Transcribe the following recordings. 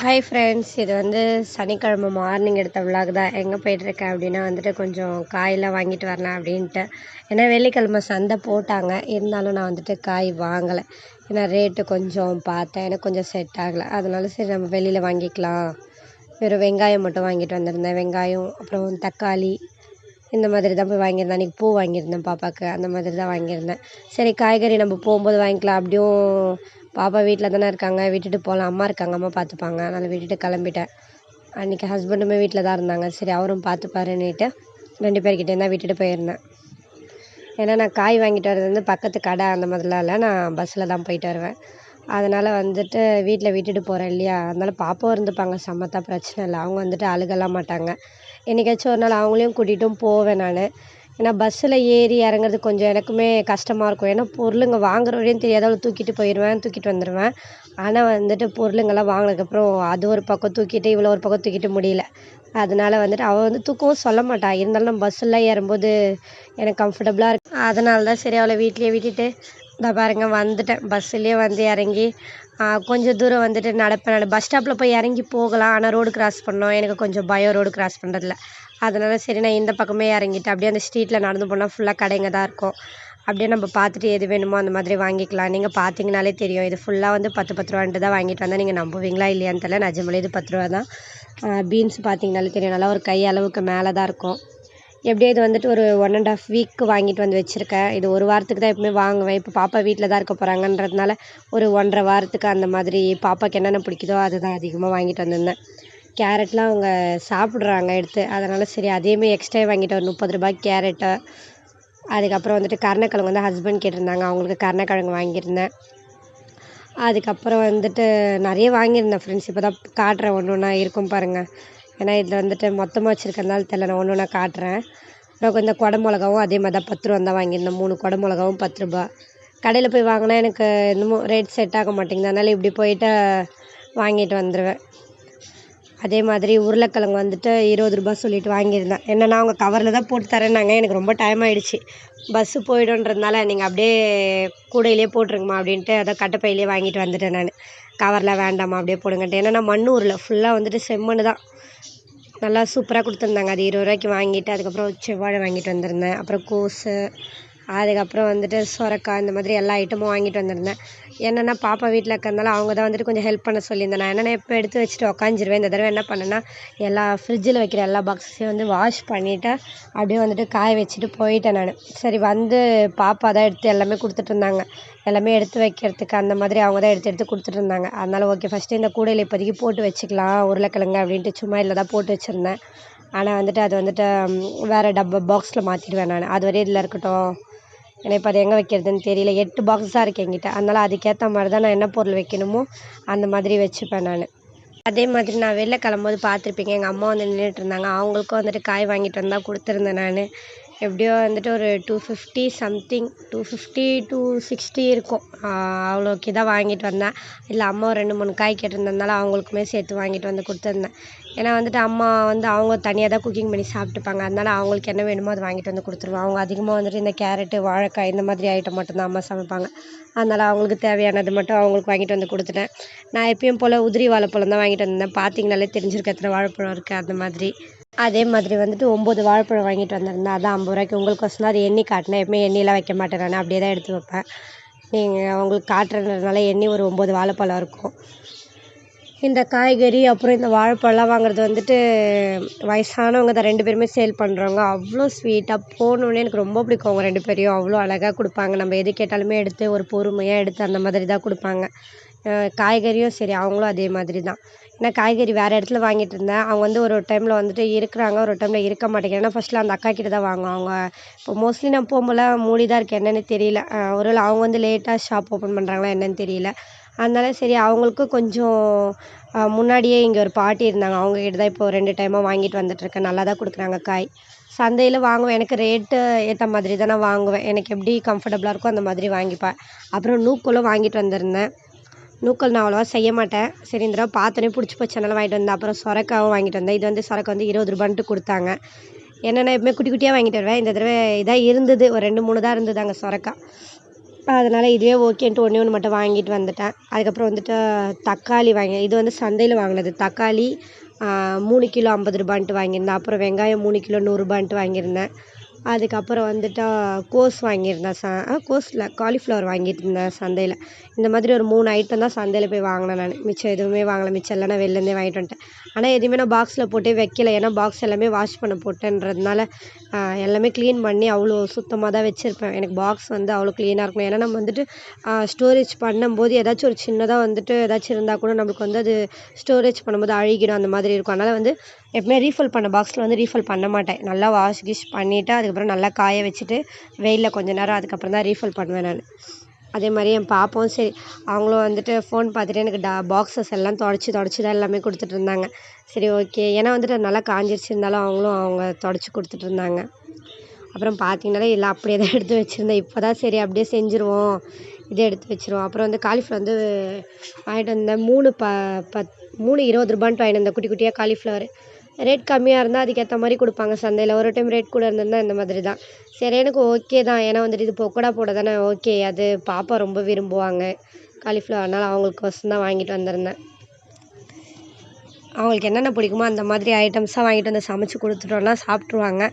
Hi friends இது வந்து சனிக்கிழமை மார்னிங் எடுத்த விலாக் தான். எங்கே போயிட்டுருக்கேன் அப்படின்னா வந்துட்டு கொஞ்சம் காயெல்லாம் வாங்கிட்டு வரலாம் அப்படின்ட்டு. ஏன்னா வெள்ளிக்கிழமை சந்தை போட்டாங்க. இருந்தாலும் நான் வந்துட்டு காய் வாங்கலை. ஏன்னா ரேட்டு கொஞ்சம் பார்த்தேன். எனக்கு கொஞ்சம் செட் ஆகலை. அதனால சரி நம்ம வெளியில் வாங்கிக்கலாம். வெறும் வெங்காயம் மட்டும் வாங்கிட்டு வந்திருந்தேன். வெங்காயம் அப்புறம் தக்காளி இந்த மாதிரி தான் போய் வாங்கியிருந்தேன். அன்றைக்கி பூ வாங்கியிருந்தேன் பாப்பாவுக்கு அந்த மாதிரி தான் வாங்கியிருந்தேன். சரி காய்கறி நம்ம போகும்போது வாங்கிக்கலாம். அப்படியும் பாப்பா வீட்டில் தானே இருக்காங்க. விட்டுட்டு போகலாம். அம்மா இருக்காங்க. அம்மா பார்த்துப்பாங்க. அதனால் விட்டுட்டு கிளம்பிட்டேன். அன்றைக்கி ஹஸ்பண்டுமே வீட்டில் தான் இருந்தாங்க. சரி அவரும் பார்த்துப்பாருன்னுட்டு ரெண்டு பேர்கிட்டேயும் தான் விட்டுட்டு போயிருந்தேன். ஏன்னா நான் காய் வாங்கிட்டு வர்றது வந்து பக்கத்து கடை அந்த மாதிரிலாம் இல்லை. நான் பஸ்ஸில் தான் போயிட்டு வருவேன். அதனால் வந்துட்டு வீட்டில் விட்டுட்டு போகிறேன் இல்லையா? அதனால் பாப்பாவும் இருந்துப்பாங்க. சமத்தா பிரச்சனை இல்லை. அவங்க வந்துட்டு அழுகலாம் மாட்டாங்க. என்றைக்காச்சும் ஒரு நாள் அவங்களையும் கூட்டிகிட்டும் போவேன் நான். ஏன்னா பஸ்ஸில் ஏறி இறங்குறது கொஞ்சம் எனக்குமே கஷ்டமாக இருக்கும். ஏன்னா பொருளுங்க வாங்குற வழியும் தெரியாத அளவு தூக்கிட்டு போயிடுவேன் தூக்கிட்டு வந்துடுவேன் ஆனால் வந்துட்டு பொருளுங்கெல்லாம் வாங்கினதுக்கப்புறம் அது ஒரு பக்கம் தூக்கிட்டு இவ்வளோ ஒரு பக்கம் தூக்கிட்டு முடியல. அதனால வந்துட்டு அவள் வந்து தூக்கவும் சொல்ல மாட்டாள் இருந்தாலும் நம்ம பஸ்ஸில் ஏறும்போது எனக்கு கம்ஃபர்டபுளாக இருக்கு. அதனால தான் சரி அவளை வீட்லேயே விட்டுட்டு இந்த பாருங்க வந்துட்டேன். பஸ்ஸுலேயே வந்து இறங்கி கொஞ்சம் தூரம் வந்துட்டு நடப்பேன். பஸ் ஸ்டாப்பில் போய் இறங்கி போகலாம். ஆனால் ரோடு கிராஸ் பண்ணோம். எனக்கு கொஞ்சம் பயம் ரோடு கிராஸ் பண்ணுறதுல அதனால் சரி நான் இந்த பக்கமே இறங்கிட்டு அப்படியே அந்த ஸ்ட்ரீட்டில் நடந்து போனால் ஃபுல்லாக கடைங்க தான் இருக்கும். அப்படியே நம்ம பார்த்துட்டு எது வேணுமோ அந்த மாதிரி வாங்கிக்கலாம். நீங்கள் பார்த்தீங்கனாலே தெரியும். இது ஃபுல்லாக வந்து பத்து பத்து ரூபான்ட்டு தான் வாங்கிட்டு வந்தால் நீங்கள் நம்புவீங்களா இல்லையான்னு தெரியல. நிஜமாலே இது பத்து ரூபா தான். பீன்ஸ் பார்த்தீங்கனாலே தெரியும். நல்லா ஒரு கை அளவுக்கு மேலே தான் இருக்கும். எப்படியோ இது வந்துட்டு ஒரு ஒன் அண்ட் ஆஃப் வீக் வாங்கிட்டு வந்து வச்சுருக்கேன். இது ஒரு வாரத்துக்கு தான் எப்பவுமே வாங்குவேன். இப்போ பாப்பா வீட்டில் தான் இருக்க போகிறாங்கன்றதுனால ஒரு ஒன்றரை வாரத்துக்கு அந்த மாதிரி பாப்பாவுக்கு என்னென்ன பிடிக்குதோ அதுதான் அதிகமாக வாங்கிட்டு வந்திருந்தேன். கேரட்லாம் அவங்க சாப்பிட்றாங்க எடுத்து. அதனால் சரி அதையுமே எக்ஸ்ட்ரா வாங்கிட்டு ஒரு முப்பது ரூபாய்க்கு கேரட்டு அதுக்கப்புறம் வந்துட்டு கருணக்கிழங்கு வந்து ஹஸ்பண்ட் கேட்டிருந்தாங்க. அவங்களுக்கு கருணக்கிழங்கு வாங்கியிருந்தேன். அதுக்கப்புறம் வந்துட்டு நிறைய வாங்கியிருந்தேன் ஃப்ரெண்ட்ஸ் இப்போ தான் காட்டுறேன் ஒன்று ஒன்றா இருக்கும் பாருங்கள் ஏன்னா இதில் வந்துட்டு மொத்தமாக வச்சுருக்கறதுனால தெரில நான் ஒன்று ஒன்றா காட்டுறேன். அப்புறம் கொஞ்சம் குடமிளகாவும் அதே மாதிரி தான் பத்து ரூபா தான் வாங்கியிருந்தேன். மூணு குடமிளகாவும் பத்து ரூபா. கடையில் போய் வாங்கினா எனக்கு இன்னமும் ரேட் செட் ஆக மாட்டேங்குது. அதனால் இப்படி போயிட்டு வாங்கிட்டு வந்துடுவேன் அதே மாதிரி உருளைக்கிழங்கு வந்துட்டு இருபது ரூபா சொல்லிட்டு வாங்கியிருந்தேன். என்னென்னா அவங்க கவரில் தான் போட்டு தரேன்னாங்க. எனக்கு ரொம்ப டைம் ஆகிடுச்சு பஸ்ஸு போய்டுன்றதுனால நீங்கள் அப்படியே கூடையிலே போட்டுருங்கம்மா அப்படின்ட்டு அதை கட்டப்பையிலே வாங்கிட்டு வந்துட்டேன் நான். கவரில் வேண்டாம்மா அப்படியே போடுங்கன்ட்டு. ஏன்னா நான் மண்ணூரில் ஃபுல்லாக வந்துட்டு செம்மண் தான் நல்லா சூப்பராக கொடுத்துருந்தாங்க. அது இருபது ரூபாய்க்கு வாங்கிட்டு அதுக்கப்புறம் செவ்வாழை வாங்கிட்டு வந்திருந்தேன். அப்புறம் கோஸு அதுக்கப்புறம் வந்துட்டு சுரக்கா இந்த மாதிரி எல்லா ஐட்டமும் வாங்கிட்டு வந்திருந்தேன். என்னென்னா பாப்பா வீட்டில் இருக்கிறதுனால அவங்க தான் வந்துட்டு கொஞ்சம் ஹெல்ப் பண்ண சொல்லியிருந்தேன். நான் என்னென்ன எப்போ எடுத்து வச்சுட்டு உக்காந்துருவேன் இந்த தடவை என்ன பண்ணேன்னா எல்லா ஃப்ரிட்ஜில் வைக்கிற எல்லா பாக்ஸஸையும் வந்து வாஷ் பண்ணிவிட்டு அப்படியே வந்துட்டு காய வச்சுட்டு போயிட்டேன் நான். சரி வந்து பாப்பா தான் எடுத்து எல்லாமே கொடுத்துட்டு இருந்தாங்க. எல்லாமே எடுத்து வைக்கிறதுக்கு அந்த மாதிரி அவங்க தான் எடுத்து எடுத்து கொடுத்துட்டு இருந்தாங்க. அதனால் ஓகே ஃபஸ்ட்டு இந்த கூடையில் இப்போதைக்கு போட்டு வச்சுக்கலாம் உருளைக்கிழங்கு அப்படின்ட்டு சும்மா இதில் தான் போட்டு வச்சுருந்தேன். ஆனால் வந்துட்டு அது வந்துட்டு வேறு டப்பா பாக்ஸில் மாற்றிடுவேன் நான். அது வரையும் இதில் இருக்கட்டும். ஏன்னா இப்போ அது எங்கே வைக்கிறதுன்னு தெரியல. எட்டு பாக்ஸாக இருக்குது என்கிட்ட. அதனால் அதுக்கேற்ற மாதிரி தான் நான் என்ன பொருள் வைக்கணுமோ அந்த மாதிரி வச்சுப்பேன் நான். அதே மாதிரி நான் வெளில கிளம்பும்போது பார்த்துருப்பீங்க எங்கள் அம்மா வந்து நின்றுட்டு இருந்தாங்க. அவங்களுக்கும் வந்துட்டு காய் வாங்கிட்டு வந்தால் கொடுத்துருந்தேன் நான். எப்படியோ வந்துட்டு ஒரு two fifty something two fifty two sixty இருக்கும். அவ்வளோக்கு தான் வாங்கிட்டு வந்தேன். இல்லை அம்மா ஒரு ரெண்டு மூணு காய் கேட்டிருந்ததுனால அவங்களுக்குமே சேர்த்து வாங்கிட்டு வந்து கொடுத்துருந்தேன். ஏன்னா வந்துட்டு அம்மா வந்து அவங்க தனியாக தான் குக்கிங் பண்ணி சாப்பிட்டுப்பாங்க. அதனால் அவங்களுக்கு என்ன வேணுமோ அதை வாங்கிட்டு வந்து கொடுத்துருவேன் அவங்க அதிகமாக வந்துட்டு இந்த கேரட்டு வாழைக்காய் இந்த மாதிரி ஐட்டம் மட்டும்தான் அம்மா சமைப்பாங்க. அதனால் அவங்களுக்கு தேவையானது மட்டும் அவங்களுக்கு வாங்கிட்டு வந்து கொடுத்துட்டேன். நான் எப்பயும் போல் உதிரி வாழைப்பழம் தான் வாங்கிட்டு வந்தேன் பார்த்தீங்கனாலே தெரிஞ்சிருக்க எத்தனை வாழைப்பழம் இருக்குது அந்த மாதிரி. அதே மாதிரி வந்துட்டு ஒம்பது வாழைப்பழம் வாங்கிட்டு வந்திருந்தேன். அதான் ஐம்பது ரூபாய்க்கு உங்களுக்கோசரம் தான் அது எண்ணி காட்டினேன் எப்பவுமே எண்ணிலாம் வைக்க மாட்டேன் நான். அப்படியே தான் எடுத்து வைப்பேன். நீங்கள் உங்களுக்கு காட்டுறதுனால எண்ணி ஒரு ஒம்பது வாழைப்பழம் இருக்கும். இந்த காய்கறி அப்புறம் இந்த வாழைப்பழம்லாம் வாங்குறது வந்துட்டு வயசானவங்க தான். ரெண்டு பேருமே சேல் பண்ணுறவங்க அவ்வளோ ஸ்வீட்டாக போனோடனே எனக்கு ரொம்ப பிடிக்கும் அவங்க ரெண்டு பேரையும். அவ்வளோ அழகாக கொடுப்பாங்க. நம்ம எது கேட்டாலுமே எடுத்து ஒரு பொறுமையாக எடுத்து அந்த மாதிரி தான் கொடுப்பாங்க. காய்கறியும் சரி அவங்களும் அதே மாதிரி தான். ஏன்னா காய்கறி வேறு இடத்துல வாங்கிட்டு இருந்தேன். அவங்க வந்து ஒரு டைமில் வந்துட்டு இருக்கிறாங்க. ஒரு டைமில் இருக்க மாட்டேங்கிறாங்க ஏன்னா ஃபஸ்ட்டில் அந்த அக்கா கிட்ட தான் வாங்குவோம் அவங்க இப்போ மோஸ்ட்லி நான் போகும்போல மூடி தான் இருக்குது என்னென்னு தெரியல. ஒருவேளை அவங்க வந்து லேட்டாக ஷாப் ஓப்பன் பண்ணுறாங்களா என்னென்னு தெரியல. அதனால சரி அவங்களுக்கும் கொஞ்சம் முன்னாடியே இங்கே ஒரு பாட்டி இருந்தாங்க. அவங்கக்கிட்ட தான் இப்போ ரெண்டு டைமாக வாங்கிட்டு வந்துட்டுருக்கேன் நல்லா தான் கொடுக்குறாங்க காய். சந்தையில் வாங்குவேன். எனக்கு ரேட்டு ஏற்ற மாதிரி தான் நான் வாங்குவேன். எனக்கு எப்படி கம்ஃபர்டபுளாக இருக்கோ அந்த மாதிரி வாங்கிப்பேன். அப்புறம் நூக்கோலும் வாங்கிட்டு வந்திருந்தேன். நூக்கல் நான் அவ்வளோவா செய்ய மாட்டேன். சரி இந்த தடவை பார்த்தோன்னே பிடிச்சி போச்சு. அதனால் வாங்கிட்டு வந்தேன். அப்புறம் சொரக்காவும் வாங்கிட்டு வந்தேன். இது வந்து சொரக்கா வந்து இருபது ரூபான்ட்டு கொடுத்தாங்க. என்னென்ன எப்பவுமே குட்டி குட்டியாக வாங்கிட்டு வருவேன். இந்த தடவை இதாக இருந்தது. ஒரு ரெண்டு மூணு தான் இருந்தது அங்கே சொரக்காய் அதனால் இதுவே ஓகேன்ட்டு ஒன்றே ஒன்று மட்டும் வாங்கிட்டு வந்துட்டேன். அதுக்கப்புறம் வந்துட்டு தக்காளி வாங்கி இது வந்து சந்தையில் வாங்கினது. தக்காளி மூணு கிலோ ஐம்பது ரூபான்ட்டு வாங்கியிருந்தேன். அப்புறம் வெங்காயம் மூணு கிலோ நூறுரூபான்ட்டு வாங்கியிருந்தேன். அதுக்கப்புறம் வந்துட்டு கோஸ் வாங்கியிருந்தேன் ச கோஸ் இல்லை காலிஃப்ளவர் வாங்கிட்டு இருந்தேன் சந்தையில். இந்த மாதிரி ஒரு மூணு ஐட்டம் தான் சந்தையில் போய் வாங்கினேன் நான். மிச்சம் எதுவுமே வாங்கலை. மிச்சம் எல்லாம் நான் வெளிலேருந்தே வாங்கிட்டு வந்துட்டேன். ஆனால் எதுவுமே நான் பாக்ஸில் போட்டே வைக்கல. ஏன்னா பாக்ஸ் எல்லாமே வாஷ் பண்ண போட்டேன்றதுனால எல்லாமே க்ளீன் பண்ணி அவ்வளோ சுத்தமாக தான் வச்சுருப்பேன். எனக்கு பாக்ஸ் வந்து அவ்வளோ க்ளீனாக இருக்கணும். ஏன்னா நம்ம வந்துட்டு ஸ்டோரேஜ் பண்ணும்போது ஏதாச்சும் ஒரு சின்னதாக வந்துட்டு ஏதாச்சும் இருந்தால் கூட நம்மளுக்கு வந்து அது ஸ்டோரேஜ் பண்ணும்போது அழுகிடும். அந்த மாதிரி இருக்கும். அதனால் வந்து எப்பவுமே ரீஃபில் பண்ண பாக்ஸில் வந்து ரீஃபில் பண்ண மாட்டேன். நல்லா வாஷ் கிஷ் பண்ணிவிட்டு அதுக்கப்புறம் நல்லா காய வச்சுட்டு வெயிலில் கொஞ்ச நேரம் அதுக்கப்புறம் தான் ரீஃபில் பண்ணுவேன் நான். அதே மாதிரி என் பாப்பாவும் சரி அவங்களும் வந்துட்டு ஃபோன் பார்த்துட்டு எனக்கு டா பாக்ஸஸ் எல்லாம் தொடச்சி தொடச்சி தான் எல்லாமே கொடுத்துட்டு இருந்தாங்க. சரி ஓகே ஏன்னா வந்துட்டு அது நல்லா காஞ்சிருச்சு. இருந்தாலும் அவங்களும் அவங்க தொடச்சி கொடுத்துட்டு இருந்தாங்க. அப்புறம் பார்த்தீங்கன்னாலே எல்லாம் அப்படியே தான் எடுத்து வச்சுருந்தேன். இப்போ தான் சரி அப்படியே செஞ்சுருவோம். இதே எடுத்து வச்சுருவோம். அப்புறம் வந்து காலிஃப்ளவர் வந்து வாங்கிட்டு வந்தேன். மூணு ப பத் மூணு இருபது ரூபான்ட்டு வாங்கிட்டு வந்தேன். குட்டி குட்டியாக காலிஃப்ளவர் ரேட் கம்மியாக இருந்தால் அதுக்கேற்ற மாதிரி கொடுப்பாங்க சந்தையில். ஒரு டைம் ரேட் கூட இருந்திருந்தால் இந்த மாதிரி தான் சரி எனக்கு ஓகே தான். ஏன்னா வந்துட்டு இது பொக்கோடா போட தானே ஓகே அது பாப்பா ரொம்ப விரும்புவாங்க. காலிஃப்ளவர் அதனால் அவங்களுக்கோசரம் தான் வாங்கிட்டு வந்திருந்தேன். அவங்களுக்கு என்னென்ன பிடிக்குமோ அந்த மாதிரி ஐட்டம்ஸாக வாங்கிட்டு வந்து சமைச்சு கொடுத்துட்டோன்னா சாப்பிட்ருவாங்க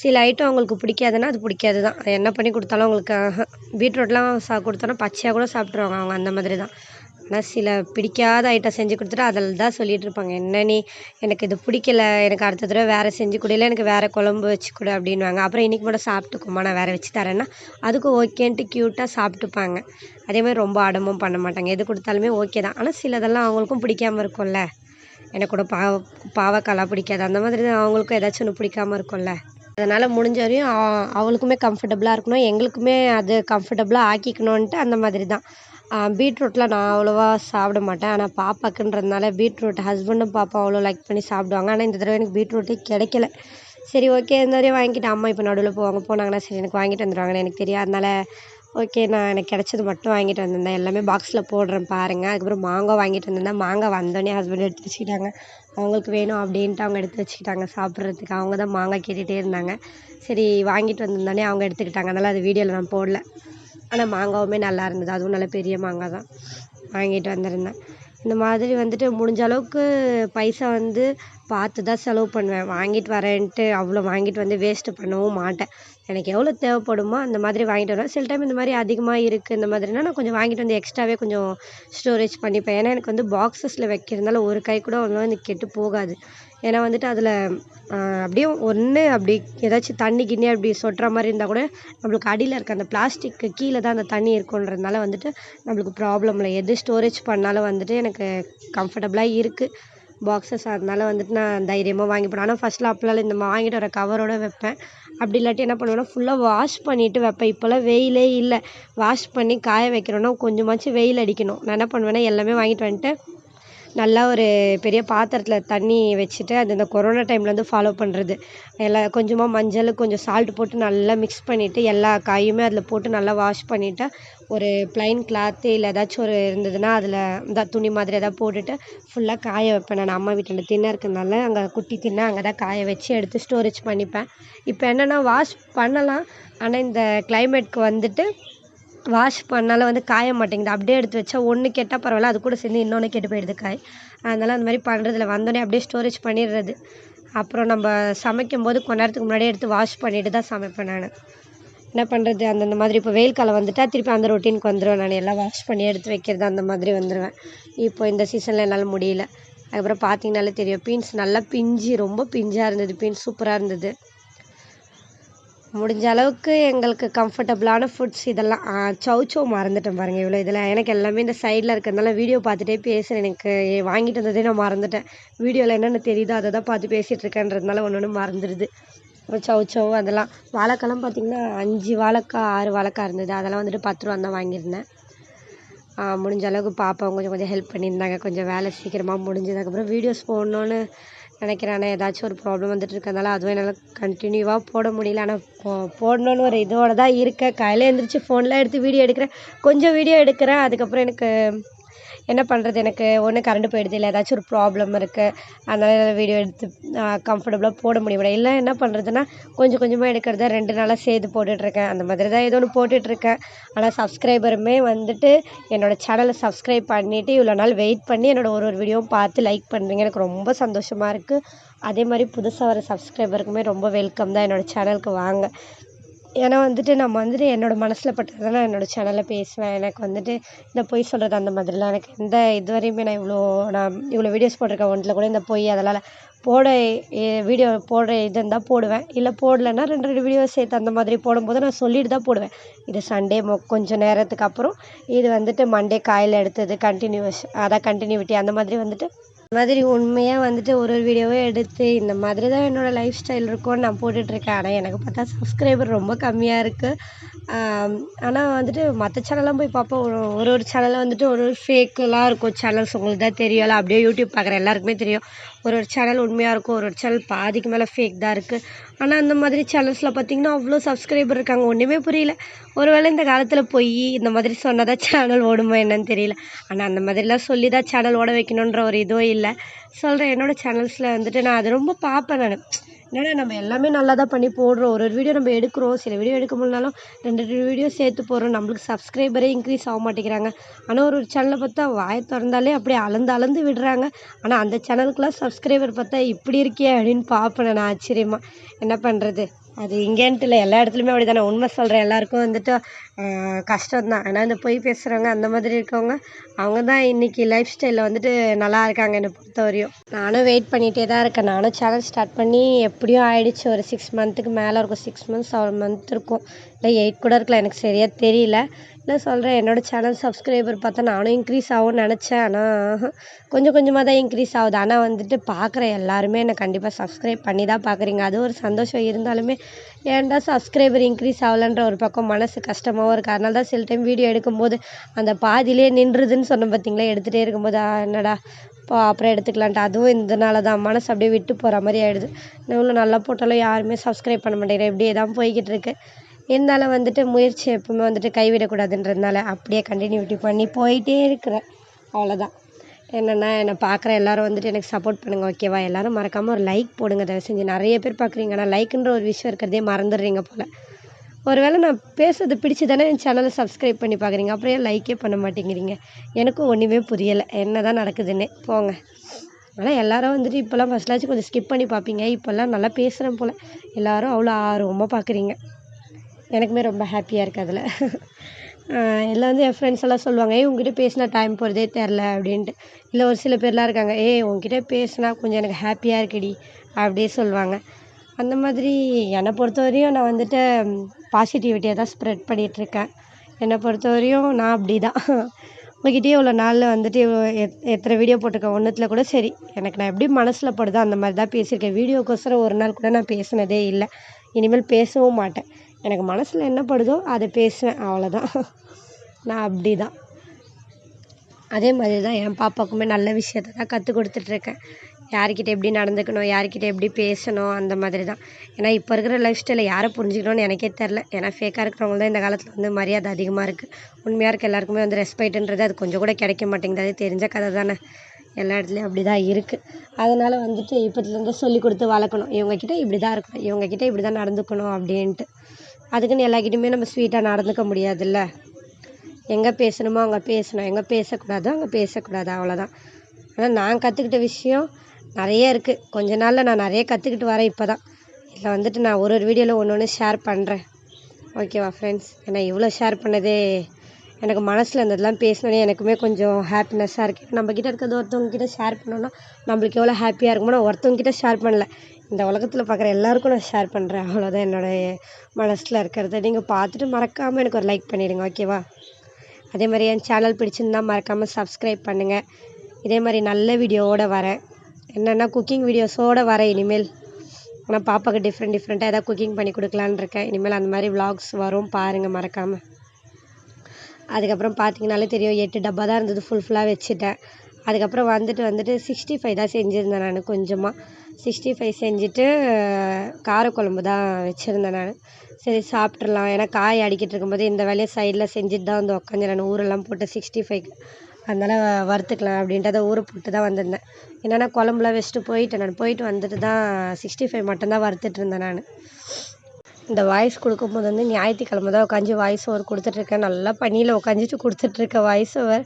சில ஐட்டம் அவங்களுக்கு பிடிக்காதுன்னா அது பிடிக்காது தான் என்ன பண்ணி கொடுத்தாலும் அவங்களுக்கு பீட்ரூட்லாம் சா கொடுத்தோன்னா பச்சையாக கூட சாப்பிட்ருவாங்க அவங்க அந்த மாதிரி தான் ஆனால் சில பிடிக்காத ஐட்டம் செஞ்சு கொடுத்துட்டு அதில் தான் சொல்லிகிட்ருப்பாங்க என்ன நீ? எனக்கு இது பிடிக்கல. எனக்கு அடுத்த தடவை வேறு செஞ்சு கொடு. இல்லை எனக்கு வேறு குழம்பு வச்சு கொடு அப்படின்வாங்க அப்புறம் இன்றைக்கி மட்டும் சாப்பிட்டுக்குமா நான் வேறு வச்சு தரேன்னா அதுக்கும் ஓகேன்ட்டு க்யூட்டாக சாப்பிட்டுப்பாங்க. அதே மாதிரி ரொம்ப அடமும் பண்ண மாட்டாங்க. எது கொடுத்தாலுமே ஓகே தான். ஆனால் சிலதெல்லாம் அவங்களுக்கும் பிடிக்காம இருக்கும்ல. எனக்கு கூட பாவ பாவக்காய்லாம் பிடிக்காது. அந்த மாதிரி தான் அவங்களுக்கும் ஏதாச்சும் ஒன்று பிடிக்காம இருக்கும்ல. அதனால் முடிஞ்ச வரையும் அவளுக்குமே கம்ஃபர்டபுளாக இருக்கணும். எங்களுக்குமே அது கம்ஃபர்டபுளாக ஆக்கிக்கணுன்ட்டு அந்த மாதிரி தான். பீட்ரூட்லாம் நான் அவ்வளோவா சாப்பிட மாட்டேன். ஆனால் பாப்பாக்குன்றதுனால பீட்ரூட் ஹஸ்பண்டும் பாப்பா அவ்வளோ லைக் பண்ணி சாப்பிடுவாங்க. ஆனால் இந்த தடவை எனக்கு பீட்ரூட்டே கிடைக்கல. சரி ஓகே இந்த தடவை வாங்கிட்டு அம்மா இப்போ நடுவில் போவாங்க. போனாங்கன்னா சரி எனக்கு வாங்கிட்டு வந்துடுவாங்கன்னு எனக்கு தெரியும் அதனால் ஓகே நான் எனக்கு கிடச்சது மட்டும் வாங்கிட்டு வந்திருந்தேன். எல்லாமே பாக்ஸில் போடுறேன் பாருங்கள் அதுக்கப்புறம் மாங்காய் வாங்கிட்டு வந்திருந்தேன். மாங்காய் வந்தோடனே ஹஸ்பண்ட் எடுத்து வச்சுக்கிட்டாங்க. அவங்களுக்கு வேணும் அப்படின்ட்டு அவங்க எடுத்து வச்சுக்கிட்டாங்க சாப்பிட்றதுக்கு. அவங்க தான் மாங்காய் கேட்டுகிட்டே இருந்தாங்க. சரி வாங்கிட்டு வந்திருந்தோடனே அவங்க எடுத்துக்கிட்டாங்க. அதனால் அது வீடியோவில் நான் போடல. ஆனால் மாங்காவுமே நல்லா இருந்தது. அதுவும் நல்ல பெரிய மாங்காய் தான். வாங்கிட்டு வந்திருந்தேன். இந்த மாதிரி வந்துட்டு முடிஞ்ச அளவுக்கு பைசா வந்து பார்த்து தான் செலவு பண்ணுவேன். வாங்கிட்டு வரேன்ட்டு அவ்வளோ வாங்கிட்டு வந்து வேஸ்ட்டு பண்ணவும் மாட்டேன். எனக்கு எவ்வளோ தேவைப்படுமோ அந்த மாதிரி வாங்கிட்டு வருவேன். சில டைம் இந்த மாதிரி அதிகமாக இருக்குது இந்த மாதிரினா நான் கொஞ்சம் வாங்கிட்டு வந்து எக்ஸ்ட்ராவே கொஞ்சம் ஸ்டோரேஜ் பண்ணிப்பேன். ஏன்னா எனக்கு வந்து பாக்ஸஸில் வைக்கிறதுனால ஒரு கை கூட ஒன்றும் வந்து கெட்டு போகாது. ஏன்னா வந்துட்டு அதில் அப்படியே ஒன்று அப்படி ஏதாச்சும் தண்ணி கிண்ணி அப்படி சொட்டுற மாதிரி இருந்தால் கூட நம்மளுக்கு அடியில் இருக்க அந்த பிளாஸ்டிக்கு கீழே தான் அந்த தண்ணி இருக்குன்றதுனால வந்துட்டு நம்மளுக்கு ப்ராப்ளம் இல்லை. எது ஸ்டோரேஜ் பண்ணாலும் வந்துட்டு எனக்கு கம்ஃபர்டபுளாக இருக்குது பாக்ஸஸ் அதனால வந்துட்டு நான் தைரியமாக வாங்கிப்பேன் ஆனால் ஃபஸ்ட்டில் அப்போலாம் இந்த வாங்கிட்டு வர கவரோடு வைப்பேன். அப்படி இல்லாட்டி என்ன பண்ணுவேன்னா ஃபுல்லாக வாஷ் பண்ணிவிட்டு வைப்பேன். இப்போல்லாம் வெயிலே இல்லை. வாஷ் பண்ணி காய வைக்கிறோன்னா கொஞ்சமாச்சும் வெயில் அடிக்கணும். நான் என்ன பண்ணுவேன்னா எல்லாமே வாங்கிட்டு வந்துட்டு நல்லா ஒரு பெரிய பாத்திரத்தில் தண்ணி வச்சுட்டு அது இந்த கொரோனா டைமில் வந்து ஃபாலோ பண்ணுறது எல்லா கொஞ்சமாக மஞ்சள் கொஞ்சம் சால்ட் போட்டு நல்லா மிக்ஸ் பண்ணிவிட்டு எல்லா காயுமே அதில் போட்டு நல்லா வாஷ் பண்ணிவிட்டு ஒரு ப்ளைன் கிளாத்து இல்லை ஏதாச்சும் ஒரு இருந்ததுன்னா அதில் இந்த துணி மாதிரி எதாவது போட்டுட்டு ஃபுல்லாக காய வைப்பேன் நான். அம்மா வீட்டில் திண்ணை இருக்கிறதுனால அங்கே குட்டி திண்ணை அங்கே தான் காய வச்சு எடுத்து ஸ்டோரேஜ் பண்ணிப்பேன். இப்போ என்னென்னா வாஷ் பண்ணலாம். ஆனால் இந்த கிளைமேட்க்கு வந்துட்டு வாஷ் பண்ணாலும் வந்து காய மாட்டேங்குது. அப்படியே எடுத்து வச்சா ஒன்று கெட்டால் பரவாயில்ல அது கூட சேர்ந்து இன்னொன்று கெட்டு போயிடுது காய். அதனால் அந்த மாதிரி பண்ணுறதில்ல வந்தோடனே அப்படியே ஸ்டோரேஜ் பண்ணிடுறது. அப்புறம் நம்ம சமைக்கும் போது கொஞ்ச நேரத்துக்கு முன்னாடியே எடுத்து வாஷ் பண்ணிட்டு தான் சமைப்பேன் நான். என்ன பண்ணுறது அந்தந்த மாதிரி இப்போ வெயில் காலம் வந்துட்டால் திருப்பி அந்த ரொட்டீனுக்கு வந்துடுவேன் நான். எல்லாம் வாஷ் பண்ணி எடுத்து வைக்கிறது அந்த மாதிரி வந்துடுவேன் இப்போ இந்த சீசனில் என்னால் முடியல. அதுக்கப்புறம் பார்த்தீங்கனாலே தெரியும் பீன்ஸ் நல்லா பிஞ்சு ரொம்ப பிஞ்சாக இருந்தது. பீன்ஸ் சூப்பராக இருந்தது. முடிஞ்ச அளவுக்கு எங்களுக்கு கம்ஃபர்டபுளான ஃபுட்ஸ் இதெல்லாம் சௌச்சோ மறந்துட்டேன் பாருங்கள் இவ்வளோ இதெல்லாம் எனக்கு எல்லாமே இந்த சைடில் இருக்கிறதுனால வீடியோ பார்த்துட்டே பேசுகிறேன் எனக்கு வாங்கிட்டு வந்ததே நான் மறந்துட்டேன். வீடியோவில் என்னென்ன தெரியுதோ அதை தான் பார்த்து பேசிகிட்டு இருக்கேன்றதுனால ஒன்று ஒன்று மறந்துடுது அப்புறம் சௌச்சோ அதெல்லாம். வாழைக்காலாம் பார்த்திங்கன்னா அஞ்சு வாழைக்காய் ஆறு வாழைக்காய் இருந்தது. அதெல்லாம் வந்துட்டு பத்து ரூபா தான் வாங்கியிருந்தேன். முடிஞ்ச அளவுக்கு பாப்பாவும் கொஞ்சம் கொஞ்சம் ஹெல்ப் பண்ணியிருந்தாங்க. கொஞ்சம் வேலை சீக்கிரமாக முடிஞ்சதுக்கப்புறம் வீடியோஸ் போடணுன்னு நினைக்கிறேன் ஆனால் ஏதாச்சும் ஒரு ப்ராப்ளம் வந்துட்டு இருக்கிறதுனால அதுவும் என்னால் கண்டினியூவாக போட முடியல. ஆனால் போ போடணுன்னு ஒரு இதோடு தான் இருக்கேன். காலையில் எழுந்திரிச்சி ஃபோன்லாம் எடுத்து வீடியோ எடுக்கிறேன். கொஞ்சம் வீடியோ எடுக்கிறேன். அதுக்கப்புறம் எனக்கு என்ன பண்ணுறது எனக்கு ஒன்று கரண்ட் போயிடுது இல்லை. ஏதாச்சும் ஒரு ப்ராப்ளம் இருக்குது அதனால் வீடியோ எடுத்து கம்ஃபர்டபுளாக போட முடியல இல்லை என்ன பண்ணுறதுன்னா கொஞ்சம் கொஞ்சமாக எடுக்கிறத ரெண்டு நாளாக சேர்த்து போட்டுட்ருக்கேன். அந்த மாதிரி தான் ஏதோ ஒன்று போட்டுட்ருக்கேன். ஆனால் சப்ஸ்கிரைபருமே வந்துட்டு என்னோடய சேனலை சப்ஸ்கிரைப் பண்ணிவிட்டு இவ்வளோ நாள் வெயிட் பண்ணி என்னோடய ஒரு ஒரு வீடியோவும் பார்த்து லைக் பண்ணுறீங்க எனக்கு ரொம்ப சந்தோஷமாக இருக்குது அதே மாதிரி புதுசாக வர சப்ஸ்கிரைபருக்குமே ரொம்ப வெல்கம் தான் என்னோடய சேனலுக்கு வாங்க. ஏன்னா வந்துட்டு நம்ம வந்துட்டு என்னோடய மனசில் பட்டதை நான் என்னோடய சேனலில் பேசுவேன். எனக்கு வந்துட்டு இந்த பொய் சொல்கிறது அந்த மாதிரிலாம் எனக்கு எந்த இது வரையுமே நான் இவ்வளோ நான் இவ்வளோ வீடியோஸ் போட்டிருக்கேன். ஒன்றில் கூட இந்த பொய் அதெல்லாம் போட வீடியோ போடுற இது இருந்தால் போடுவேன். இல்லை போடலைன்னா ரெண்டு ரெண்டு வீடியோ சேர்த்து அந்த மாதிரி போடும்போது நான் சொல்லிட்டு தான் போடுவேன். இது சண்டே மொ கொஞ்சம் நேரத்துக்கு அப்புறம் இது வந்துட்டு மண்டே காயில் எடுத்தது கண்டினியூஸ் அதான் கண்டினியூட்டி அந்த மாதிரி வந்துட்டு மாதிரி உண்மையாக வந்துட்டு ஒரு ஒரு வீடியோவே எடுத்து இந்த மாதிரி தான் என்னோடய லைஃப் ஸ்டைல் இருக்கும்னு நான் போட்டுட்ருக்கேன். ஆனால் எனக்கு பார்த்தா சப்ஸ்கிரைபர் ரொம்ப கம்மியாக இருக்குது ஆனால் வந்துட்டு மற்ற சேனல்லாம் போய் பார்ப்போம் ஒரு ஒரு ஒரு சேனலில் வந்துட்டு ஒரு ஒரு ஃபேக்கெலாம் இருக்கும். சேனல்ஸ் உங்களுக்கு தான் தெரியும்ல. அப்படியே யூடியூப் பார்க்குற எல்லாருக்குமே தெரியும். ஒரு ஒரு சேனல் உண்மையாக இருக்கும் ஒரு ஒரு சேனல் பாதிக்கு மேலே ஃபேக் தான் இருக்குது ஆனால் அந்த மாதிரி சேனல்ஸில் பார்த்தீங்கன்னா அவ்வளோ சப்ஸ்கிரைபர் இருக்காங்க. ஒன்றுமே புரியல. ஒருவேளை இந்த காலத்தில் போய் இந்த மாதிரி சொன்னால் தான் சேனல் ஓடுமா என்னன்னு தெரியல. ஆனால் அந்த மாதிரிலாம் சொல்லி தான் சேனல் ஓட வைக்கணுன்ற ஒரு இதுவும் இல்லை. சொல்கிறேன் என்னோடய சேனல்ஸில் வந்துட்டு நான் அது ரொம்ப பார்ப்பேன் நான். என்னடா நம்ம எல்லாமே நல்லா தான் பண்ணி போடுறோம். ஒரு ஒரு வீடியோ நம்ம எடுக்கிறோம். சில வீடியோ எடுக்க முடியலனாலும் ரெண்டு ரெண்டு வீடியோ சேர்த்து போடுறோம். நம்மளுக்கு சப்ஸ்கிரைபரே இன்க்ரீஸ் ஆக மாட்டேங்கிறாங்க. ஆனால் ஒரு ஒரு சேனலை பார்த்தா வாயை திறந்தாலே அப்படியே அளந்து அளந்து விடுறாங்க. ஆனால் அந்த சேனலுக்குலாம் சப்ஸ்கிரைபர் பார்த்தா இப்படி இருக்கே அப்படின்னு பார்ப்பேன் நான் ஆச்சரியமாக என்ன பண்ணுறது அது இங்கேன்ட்டு இல்லை எல்லா இடத்துலையுமே அப்படி தானே உண்மை சொல்கிறேன் எல்லாருக்கும் வந்துட்டு கஷ்டம்தான். ஆனால் இந்த பொய் பேசுகிறவங்க அந்த மாதிரி இருக்கவங்க அவங்க தான் இன்றைக்கி லைஃப் ஸ்டைலில் வந்துட்டு நல்லா இருக்காங்க என்னை பொறுத்தவரையும். நானும் வெயிட் பண்ணிகிட்டே தான் இருக்கேன். நானும் சேனல் ஸ்டார்ட் பண்ணி எப்படியும் ஆயிடுச்சு. ஒரு சிக்ஸ் மந்த்துக்கு மேலே இருக்கும். சிக்ஸ் மந்த்ஸ் செவன் மந்த் இருக்கும். இல்லை எயிட் கூட இருக்கலாம். எனக்கு சரியாக தெரியல. இல்லை சொல்கிறேன் என்னோடய சேனல் சப்ஸ்கிரைபர் பார்த்தா நானும் இன்க்ரீஸ் ஆகும்னு நினச்சேன். ஆனால் கொஞ்சம் கொஞ்சமாக தான் இன்க்ரீஸ் ஆகுது. ஆனால் வந்துட்டு பார்க்குற எல்லாருமே என்னை கண்டிப்பாக சப்ஸ்கிரைப் பண்ணி தான் பார்க்குறீங்க அது ஒரு சந்தோஷம். இருந்தாலுமே ஏன்டா சப்ஸ்கிரைபர் இன்க்ரீஸ் ஆகலன்ற ஒரு பக்கம் மனசு கஷ்டமாகவும் இருக்குது அதனால தான் சில டைம் வீடியோ எடுக்கும்போது அந்த பாதியிலே நின்றுதுன்னு சொன்னேன் பார்த்தீங்களா எடுத்துகிட்டே இருக்கும்போது "ஆ, என்னடா? இப்போ அப்புறம் எடுத்துக்கலான்ட்டு அதுவும் இதனால தான் மனசு அப்படியே விட்டு போகிற மாதிரி ஆகிடுது இன்னும் நல்லா போட்டாலும் யாருமே சப்ஸ்கிரைப் பண்ண மாட்டேங்கிறேன் இப்படியே தான் போய்கிட்டு இருக்கு. இருந்தாலும் வந்துட்டு முயற்சி எப்பவுமே வந்துட்டு கைவிடக்கூடாதுன்றதுனால அப்படியே கண்டினியூட்டி பண்ணி போயிட்டே இருக்கிறேன். அவ்வளோதான் என்னென்னா என்னை பார்க்குற எல்லாரும் வந்துட்டு எனக்கு சப்போர்ட் பண்ணுங்கள் ஓகேவா எல்லோரும் மறக்காமல் ஒரு லைக் போடுங்க. தயவு செஞ்சு நிறைய பேர் பார்க்குறீங்க ஆனால் லைக்குன்ற ஒரு விஷயம் இருக்கிறதே மறந்துடுறீங்க போல். ஒருவேளை நான் பேசுறது பிடிச்சி தானே என் சேனலை சப்ஸ்கிரைப் பண்ணி பார்க்குறீங்க அப்புறம் ஏன் லைக்கே பண்ண மாட்டேங்கிறீங்க? எனக்கும் ஒன்றுமே புரியலை. என்ன தான் நடக்குதுன்னே. போங்க. ஆனால் எல்லாரும் வந்துட்டு இப்போல்லாம் ஃபஸ்ட்லாச்சும் கொஞ்சம் ஸ்கிப் பண்ணி பார்ப்பீங்க இப்போல்லாம் நல்லா பேசுகிறேன் போல். எல்லாரும் அவ்வளோ ஆர்வமாக பார்க்குறீங்க எனக்குமே ரொம்ப ஹாப்பியாக இருக்குது அதில். எல்லாம் வந்து என் ஃப்ரெண்ட்ஸ் எல்லாம் சொல்லுவாங்க ஏய் உங்ககிட்ட பேசினா டைம் போகிறதே தெரில அப்படின்ட்டு. இல்லை ஒரு சில பேர்லாம் இருக்காங்க ஏய் உங்ககிட்ட பேசினா கொஞ்சம் எனக்கு ஹாப்பியாக இருக்குடி அப்படியே சொல்லுவாங்க. அந்த மாதிரி என்னை பொறுத்தவரையும் நான் வந்துட்டு பாசிட்டிவிட்டியை தான் ஸ்ப்ரெட் பண்ணிகிட்ருக்கேன் என்னை பொறுத்தவரையும் நான் அப்படி தான் உங்ககிட்டயே இவ்வளோ நாளில் வந்துட்டு இவ்வளோ எத் எத்தனை வீடியோ போட்டிருக்கேன் ஒன்றுத்துல கூட சரி. எனக்கு நான் எப்படி மனசில் படுதோ அந்த மாதிரி தான் பேசியிருக்கேன். வீடியோக்கோசரம் ஒரு நாள் கூட நான் பேசினதே இல்லை. இனிமேல் பேசவும் மாட்டேன். எனக்கு மனசில் என்ன படுதோ அதை பேசுவேன் அவ்வளோதான் நான் அப்படி தான் அதே மாதிரி தான் என் பாப்பாவுக்குமே நல்ல விஷயத்த தான் கற்றுக் கொடுத்துட்ருக்கேன் யார்கிட்ட எப்படி நடந்துக்கணும் யார்கிட்ட எப்படி பேசணும் அந்த மாதிரி தான் ஏன்னா இப்போ இருக்கிற லைஃப் ஸ்டைலை யாரை புரிஞ்சுக்கணும்னு எனக்கே தெரில ஏன்னா ஃபேக்காக இருக்கிறவங்க தான் இந்த காலத்தில் வந்து மரியாதை அதிகமாக இருக்குது உண்மையாக இருக்க எல்லாருக்குமே வந்து ரெஸ்பெக்ட்டுன்றது அது கொஞ்சம் கூட கிடைக்க மாட்டேங்குது. அது தெரிஞ்ச கதை தானே. எல்லா இடத்துலையும் அப்படி தான் இருக்குது அதனால் வந்துட்டு இப்போத்துலேருந்து சொல்லி கொடுத்து வளர்க்கணும். இவங்கக்கிட்ட இப்படி தான் இருக்கணும். இவங்கக்கிட்ட இப்படி தான் நடந்துக்கணும் அப்படின்ட்டு. அதுக்குன்னு எல்லாக்கிட்டையுமே நம்ம ஸ்வீட்டாக நடந்துக்க முடியாதுல்ல. எங்கே பேசணுமோ அங்கே பேசணும். எங்கே பேசக்கூடாதோ அங்கே பேசக்கூடாது. அவ்வளோதான் ஆனால் நான் கற்றுக்கிட்ட விஷயம் நிறைய இருக்குது கொஞ்ச நாளில் நான் நிறைய கற்றுக்கிட்டு வரேன் இப்போ தான் இதில் வந்துட்டு நான் ஒரு ஒரு வீடியோவில் ஒன்று ஒன்று ஷேர் பண்ணுறேன் ஓகேவா ஃப்ரெண்ட்ஸ் ஏன்னா இவ்வளோ ஷேர் பண்ணதே எனக்கு மனசில் இருந்ததெல்லாம் பேசினோன்னே எனக்குமே கொஞ்சம் ஹாப்பினஸ்ஸாக இருக்குது நம்மக்கிட்ட இருக்கிறது ஒருத்தவங்கக்கிட்ட ஷேர் பண்ணோன்னா நம்மளுக்கு எவ்வளோ ஹாப்பியாக இருக்குமோ நான் ஒருத்தவங்கக்கிட்ட ஷேர் பண்ணல. இந்த உலகத்தில் பார்க்குற எல்லாருக்கும் நான் ஷேர் பண்ணுறேன் அவ்வளோதான் என்னோடய மனசில் இருக்கிறத நீங்கள் பார்த்துட்டு மறக்காமல் எனக்கு ஒரு லைக் பண்ணிவிடுங்க ஓகேவா அதே மாதிரி என் சேனல் பிடிச்சிருந்தா மறக்காமல் சப்ஸ்கிரைப் பண்ணுங்கள் இதே மாதிரி நல்ல வீடியோவோடு வரேன். என்னென்னா குக்கிங் வீடியோஸோடு வரேன் இனிமேல். ஆனால் பாப்பாவுக்கு டிஃப்ரெண்ட் டிஃப்ரெண்ட்டாக ஏதாவது குக்கிங் பண்ணி கொடுக்கலான்னு இருக்கேன். இனிமேல் அந்த மாதிரி vlogs வரும் பாருங்கள் மறக்காமல் அதுக்கப்புறம் பார்த்தீங்கனாலே தெரியும் எட்டு டப்பா தான் இருந்தது ஃபுல் ஃபுல்லாக வச்சுட்டேன். அதுக்கப்புறம் வந்துட்டு வந்துட்டு சிக்ஸ்டி ஃபைவ் தான் செஞ்சுருந்தேன் நான் கொஞ்சமாக சிக்ஸ்டி ஃபைவ் செஞ்சுட்டு காரக்குழம்பு தான் வச்சுருந்தேன் நான். சரி சாப்பிட்றலாம் ஏன்னா காய் அடிக்கிட்டு இருக்கும்போது இந்த வேலையை சைடில் செஞ்சுட்டு தான் வந்து உட்காந்து நான் ஊரெல்லாம் போட்டு சிக்ஸ்டி ஃபைவ் அதனால் வறுத்துக்கலாம் அப்படின்ட்டு அதை ஊற போட்டு தான் வந்திருந்தேன். என்னென்னா குழம்புலாம் வச்சுட்டு போயிட்டேன் நான். போயிட்டு வந்துட்டு தான் சிக்ஸ்டி ஃபைவ் மட்டும்தான் வறுத்துட்டு இருந்தேன் நான். இந்த வாய்ஸ் கொடுக்கும்போது வந்து ஞாயிற்றுக்கிழம தான் உட்காந்து வாய்ஸ் ஓவர் கொடுத்துட்ருக்கேன் நல்லா பனியில் உட்காந்துட்டு கொடுத்துட்ருக்கேன் வாய்ஸ் ஓவர்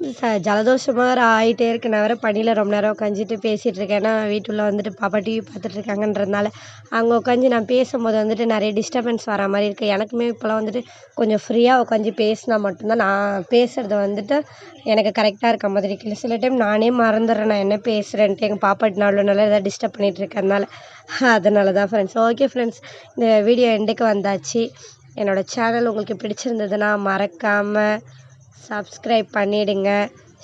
ச ஜலதோஷமாக வேறு ஆகிட்டே இருக்கு. நான் வேறு பனியில் ரொம்ப நேரம் உட்காந்துட்டு பேசிகிட்டு இருக்கேன். ஏன்னா வீட்டுள்ள வந்துட்டு பாப்பா டிவி பார்த்துட்டு இருக்காங்கன்றதுனால அங்கே உட்காந்து நான் பேசும்போது வந்துட்டு நிறைய டிஸ்டர்பன்ஸ் வர மாதிரி இருக்குது எனக்குமே இப்போலாம் வந்துட்டு கொஞ்சம் ஃப்ரீயாக உட்காந்து பேசினா மட்டும்தான் நான் பேசுகிறது வந்துட்டு எனக்கு கரெக்டாக இருக்க மாதிரி இருக்குது சில டைம் நானே மறந்துடுறேன். நான் என்ன பேசுகிறேன்ட்டு எங்கள் பாப்பாட்டு நாள் நல்லா ஏதாவது டிஸ்டர்ப் பண்ணிகிட்டு இருக்கறனால அதனால தான் ஃப்ரெண்ட்ஸ் ஓகே ஃப்ரெண்ட்ஸ் இந்த வீடியோ எண்டுக்கு வந்தாச்சு. என்னோடய சேனல் உங்களுக்கு பிடிச்சிருந்ததுன்னா மறக்காமல் சப்ஸ்கிரைப் பண்ணிவிடுங்க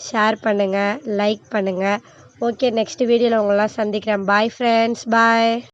ஷேர் பண்ணுங்கள் லைக் பண்ணுங்கள் ஓகே நெக்ஸ்ட்டு வீடியோவில் உங்களெலாம் சந்திக்கிறேன். Bye friends bye